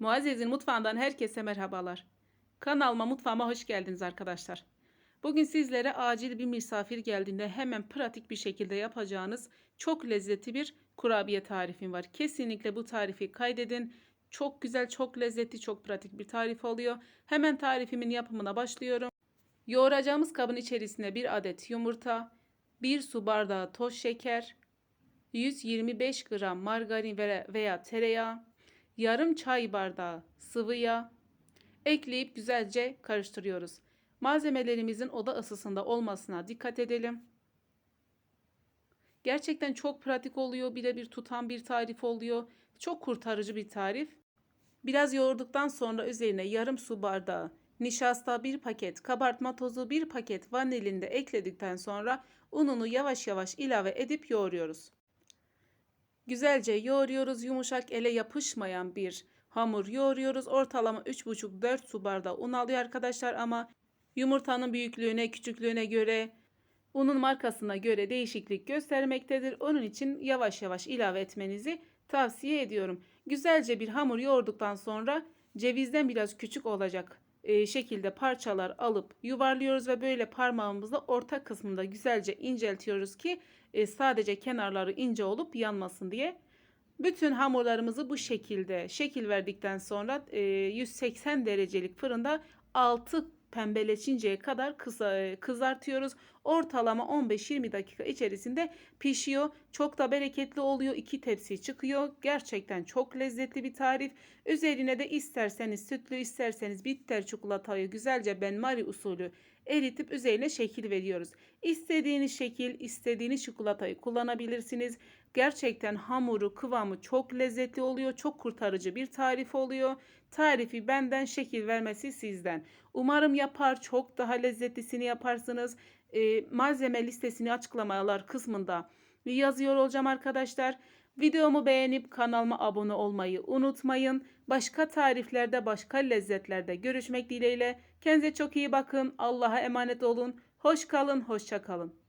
Muazzez'in mutfağından herkese merhabalar. Kanalıma mutfağıma hoş geldiniz arkadaşlar. Bugün sizlere acil bir misafir geldiğinde hemen pratik bir şekilde yapacağınız çok lezzetli bir kurabiye tarifim var. Kesinlikle bu tarifi kaydedin. Çok güzel, çok lezzetli, çok pratik bir tarif oluyor. Hemen tarifimin yapımına başlıyorum. Yoğuracağımız kabın içerisine bir adet yumurta, 1 su bardağı toz şeker, 125 gram margarin ve- veya tereyağı, yarım çay bardağı sıvı yağ ekleyip güzelce karıştırıyoruz. Malzemelerimizin oda ısısında olmasına dikkat edelim. Gerçekten çok pratik oluyor. Birebir tutan bir tarif oluyor. Çok kurtarıcı bir tarif. Biraz yoğurduktan sonra üzerine yarım su bardağı nişasta, bir paket kabartma tozu, bir paket vanilin de ekledikten sonra ununu yavaş yavaş ilave edip yoğuruyoruz. Güzelce yoğuruyoruz. Yumuşak ele yapışmayan bir hamur yoğuruyoruz. Ortalama 3,5-4 su bardağı un alıyor arkadaşlar ama yumurtanın büyüklüğüne, küçüklüğüne göre unun markasına göre değişiklik göstermektedir. Onun için yavaş yavaş ilave etmenizi tavsiye ediyorum. Güzelce bir hamur yoğurduktan sonra cevizden biraz küçük olacak e, şekilde parçalar alıp yuvarlıyoruz ve böyle parmağımızla orta kısmında güzelce inceltiyoruz ki e, sadece kenarları ince olup yanmasın diye. Bütün hamurlarımızı bu şekilde şekil verdikten sonra e, 180 derecelik fırında altı pembeleşinceye kadar e, kızartıyoruz. Ortalama 15-20 dakika içerisinde pişiyor. Çok da bereketli oluyor. İki tepsi çıkıyor. Gerçekten çok lezzetli bir tarif. Üzerine de isterseniz sütlü isterseniz bitter çikolatayı güzelce benmari usulü eritip üzerine şekil veriyoruz. İstediğiniz şekil, istediğiniz çikolatayı kullanabilirsiniz. Gerçekten hamuru, kıvamı çok lezzetli oluyor. Çok kurtarıcı bir tarif oluyor. Tarifi benden, şekil vermesi sizden. Umarım yapar, çok daha lezzetlisini yaparsınız. Ee, malzeme listesini açıklamalar kısmında yazıyor olacağım arkadaşlar. Videomu beğenip kanalıma abone olmayı unutmayın. Başka tariflerde, başka lezzetlerde görüşmek dileğiyle. Kendinize çok iyi bakın. Allah'a emanet olun. Hoş kalın, hoşça kalın.